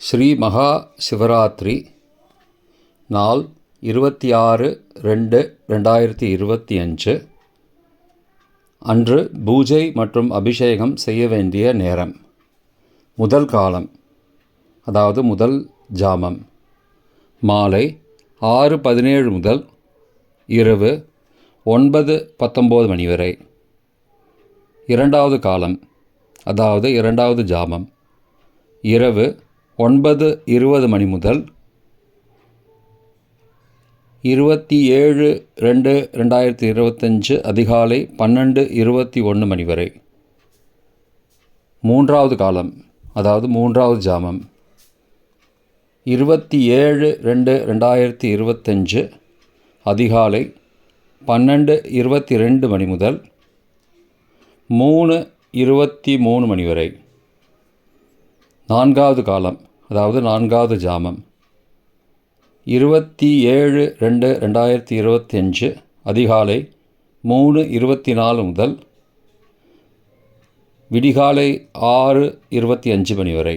ஸ்ரீ மகா சிவராத்திரி நாள் இருபத்தி ஆறு ரெண்டு ரெண்டாயிரத்தி இருபத்தி அஞ்சு. அன்று பூஜை மற்றும் அபிஷேகம் செய்ய வேண்டிய நேரம். முதல் காலம் அதாவது முதல் ஜாமம். மாலை ஆறு பதினேழு முதல் இரவு ஒன்பது பத்தொம்போது மணி வரை. இரண்டாவது காலம் அதாவது இரண்டாவது ஜாமம். இரவு ஒன்பது இருபது மணி முதல் இருபத்தி ஏழு ரெண்டு ரெண்டாயிரத்தி இருபத்தஞ்சு அதிகாலை பன்னெண்டு இருபத்தி ஒன்று மணி வரை. மூன்றாவது காலம் அதாவது மூன்றாவது ஜாமம். இருபத்தி ஏழு ரெண்டு ரெண்டாயிரத்தி இருபத்தஞ்சு அதிகாலை பன்னெண்டு இருபத்தி ரெண்டு மணி முதல் மூணு இருபத்தி மூணு மணி வரை. நான்காவது காலம் அதாவது நான்காவது ஜாமம். இருபத்தி ஏழு ரெண்டு ரெண்டாயிரத்தி இருபத்தி அஞ்சு அதிகாலை மூணு இருபத்தி நாலு முதல் விடிகாலை ஆறு இருபத்தி அஞ்சு மணி வரை.